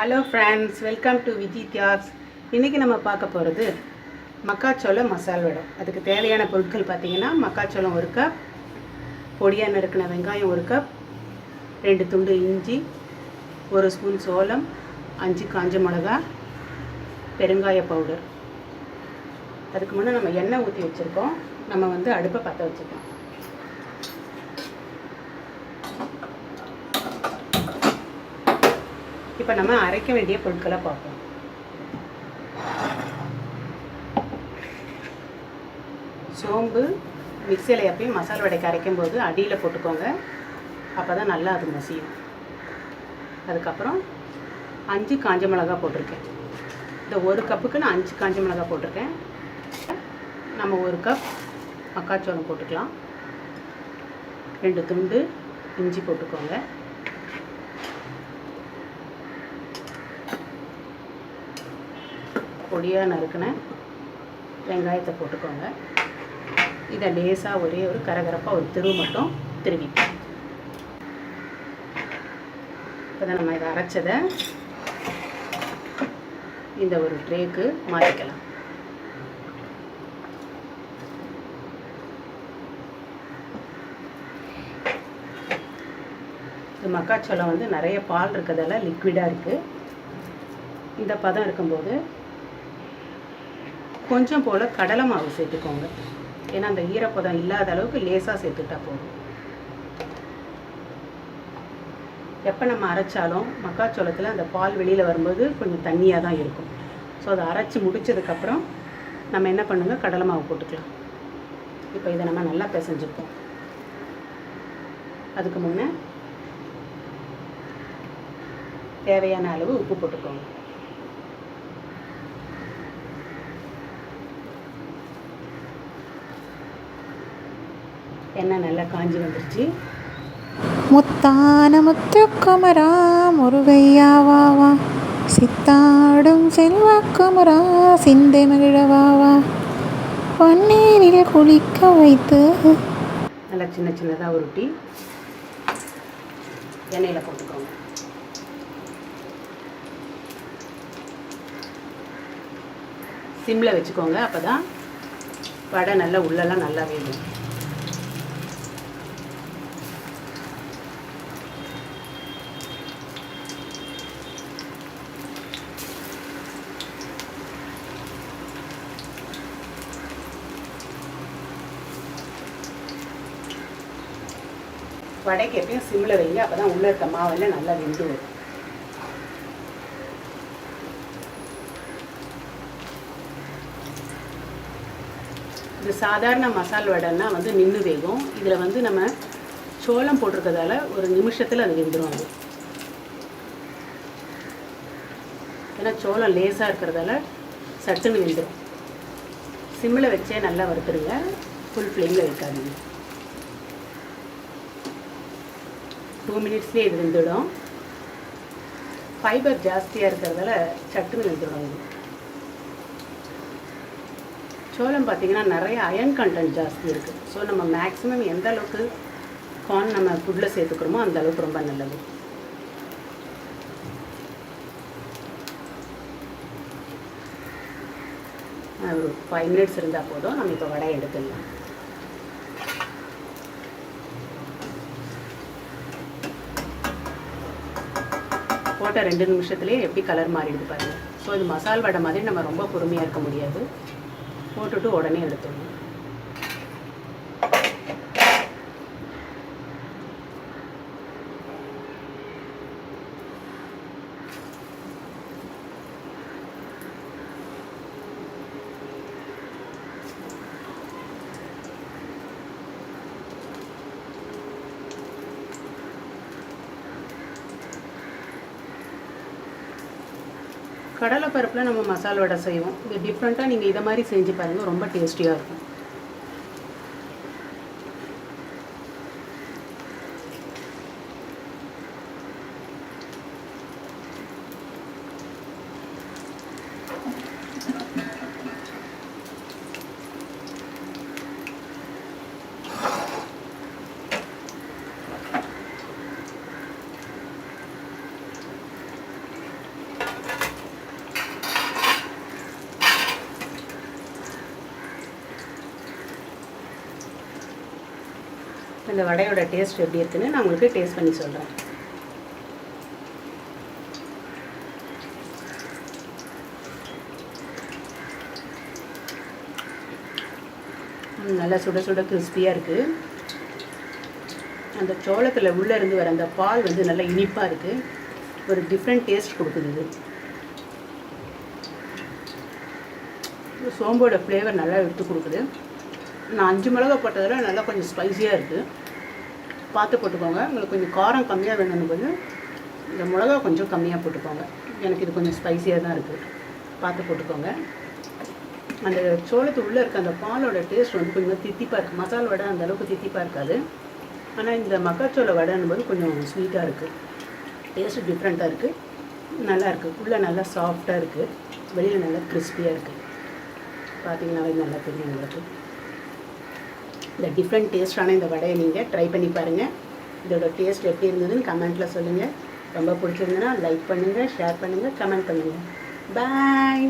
Hello friends welcome to Viji Thiyas இன்றைக்கி நம்ம பார்க்க போகிறது மக்காச்சோளம் மசால் வடை. அதுக்கு தேவையான பொருட்கள் பார்த்தீங்கன்னா மக்காச்சோளம் ஒரு கப் பொடியாக நறுக்கின வெங்காயம் ஒரு கப் ரெண்டு துண்டு இஞ்சி ஒரு ஸ்பூன் சோளம் அஞ்சு காஞ்ச மிளகா பெருங்காய பவுடர் அதுக்கு முன்னே நம்ம எண்ணெய் ஊற்றி வச்சுருக்கோம். நம்ம வந்து அடுப்பை பற்ற வச்சுருக்கோம். இப்போ நம்ம அரைக்க வேண்டிய பொருட்களை பார்ப்போம். சோம்பு மிக்சியில் எப்பயும் மசாலா வடைக்கு அரைக்கும் போது அடியில் போட்டுக்கோங்க. அப்போ தான் நல்லா அது மசியும். அதுக்கப்புறம் அஞ்சு காஞ்ச மிளகா போட்டிருக்கேன். இந்த ஒரு கப்புக்கு நான் அஞ்சு காஞ்ச மிளகா போட்டிருக்கேன். நம்ம ஒரு கப் மக்காச்சோளம் போட்டுக்கலாம். ரெண்டு துண்டு இஞ்சி போட்டுக்கோங்க. பொடியாக நறுக்கின வெங்காயத்தை போட்டுக்கோங்க. இதை லேசாக ஒரே ஒரு கரகரப்பாக ஒரு திருவு மட்டும் திருவிப்போம் இப்போ தான் நம்ம இதை அரைச்சதை இந்த ஒரு ட்ரேக்கு மாற்றிக்கலாம். இந்த மக்காச்சோளம் வந்து நிறைய பால் இருக்கிறதால லிக்விடாக இருக்குது இந்த பதம் இருக்கும்போது கொஞ்சம் போல் கடலை மாவு சேர்த்துக்கோங்க. ஏன்னா அந்த ஈரப்பதம் இல்லாத அளவுக்கு லேசாக சேர்த்துட்டா போதும். எப்போ நம்ம அரைச்சாலும் மக்காச்சோளத்தில் அந்த பால் வெளியில் வரும்போது கொஞ்சம் தண்ணியாக தான் இருக்கும். ஸோ அதை அரைச்சி முடித்ததுக்கப்புறம் நம்ம என்ன பண்ணுங்க? கடலை மாவு போட்டுக்கலாம். இப்போ இதை நம்ம நல்லா பிசைஞ்சுப்போம். அதுக்கு முன்னே தேவையான அளவு உப்பு போட்டுக்கோங்க. எண்ணெய் நல்லா காஞ்சி வந்துருச்சு. முத்தான முத்துக்குமரா முருகையா வா வா. சித்தாடும் செல்வக்குமரா சிந்தை மகிழவா வா பன்னீரில் குளிக்க வைத்து. நல்லா சின்ன சின்னதாக உருட்டி எண்ணெயில் போட்டுக்கோங்க. சிம்மில் வச்சுக்கோங்க அப்போ தான் வடை நல்லா உள்ளெல்லாம் நல்லா வேகும். வடைக்கு எப்பயும் சிம்மில் வைங்க. அப்போ தான் உள்ளே இருக்க மாவில் நல்லா வெந்து வரும் இது சாதாரண மசால் வடைன்னா வந்து நின்று வேகும். இதில் வந்து நம்ம சோளம் போட்டிருக்கதால ஒரு நிமிஷத்தில் அது வெந்துடும் அது. ஏன்னா சோளம் லேசாக இருக்கிறதால சட்டுன்னு வெந்துடும் சிம்மில் வச்சே நல்லா வறுத்துருங்க. ஃபுல் ஃப்ளேமில் வைக்காதீங்க. டூ மினிட்ஸ்லேயே இது வெந்துடும். ஃபைபர் ஜாஸ்தியாக இருக்கிறதால சட்டுன்னு வெந்துடும். இது சோளம் பார்த்தீங்கன்னா நிறைய அயன் கண்டென்ட் ஜாஸ்தி இருக்குது ஸோ நம்ம மேக்ஸிமம் எந்த அளவுக்கு கார்ன் நம்ம ஃபுட்டில் சேர்த்துக்கிறோமோ அந்த அளவுக்கு ரொம்ப நல்லது. ஒரு ஃபைவ் மினிட்ஸ் இருந்தால் போதும். நம்ம இப்போ வடை எடுத்துடலாம். போட்ட ரெண்டு நிமிஷத்துலேயே எப்படி கலர் மாறிடுது பாருங்க. ஸோ இது மசால் வடை மாதிரி நம்ம ரொம்ப பொறுமையாக இருக்க முடியாது. போட்டுட்டு உடனே எடுத்துடணும். கடலை பருப்பில் நம்ம மசால் வடை செய்வோம். இது டிஃப்ரெண்ட்டாக நீங்கள் இதை மாதிரி செஞ்சு பாருங்கள் ரொம்ப டேஸ்டியாக இருக்கும். இந்த வடையோட டேஸ்ட் எப்படி இருக்குன்னு நான் உங்களுக்கு டேஸ்ட் பண்ணி சொல்கிறேன் நல்லா சுட சுட கிறிஸ்பியாக இருக்குது அந்த சோளத்தில் உள்ளே இருந்து வர அந்த பால் வந்து நல்லா இனிப்பாக இருக்குது ஒரு டிஃப்ரெண்ட் டேஸ்ட் கொடுக்குது இது. சோம்போட ஃப்ளேவர் நல்லா எடுத்து கொடுக்குது. நான் அஞ்சு மிளகா போட்டதில் நல்லா கொஞ்சம் ஸ்பைஸியாக இருக்குது பார்த்து போட்டுக்கோங்க. உங்களுக்கு கொஞ்சம் காரம் கம்மியாக வேணும்னு போது இந்த மிளகா கொஞ்சம் கம்மியாக போட்டுக்கோங்க. எனக்கு இது கொஞ்சம் ஸ்பைஸியாக தான் இருக்குது பார்த்து போட்டுக்கோங்க. அந்த சோளத்து உள்ளே இருக்க அந்த பாலோட டேஸ்ட் வந்து கொஞ்சம் தித்திப்பாக இருக்குது மசால் வடை அந்த அளவுக்கு தித்திப்பாக இருக்காது. ஆனால் இந்த மக்காச்சோள வடைன்னு போது கொஞ்சம் ஸ்வீட்டாக இருக்குது டேஸ்ட் டிஃப்ரெண்ட்டாக இருக்குது நல்லா இருக்குது உள்ளே நல்லா சாஃப்டாக இருக்குது வெளியில் நல்லா கிறிஸ்பியாக இருக்குது பார்த்தீங்கன்னாவே நல்லா தெரியும் உங்களுக்கு. இந்த டிஃப்ரெண்ட் டேஸ்டான இந்த வடையை நீங்கள் ட்ரை பண்ணி பாருங்கள் இதோட டேஸ்ட் எப்படி இருந்ததுன்னு கமெண்ட்டில் சொல்லுங்கள் ரொம்ப பிடிச்சிருந்ததுன்னா லைக் பண்ணுங்கள் ஷேர் பண்ணுங்கள் கமெண்ட் பண்ணுங்கள் பாய்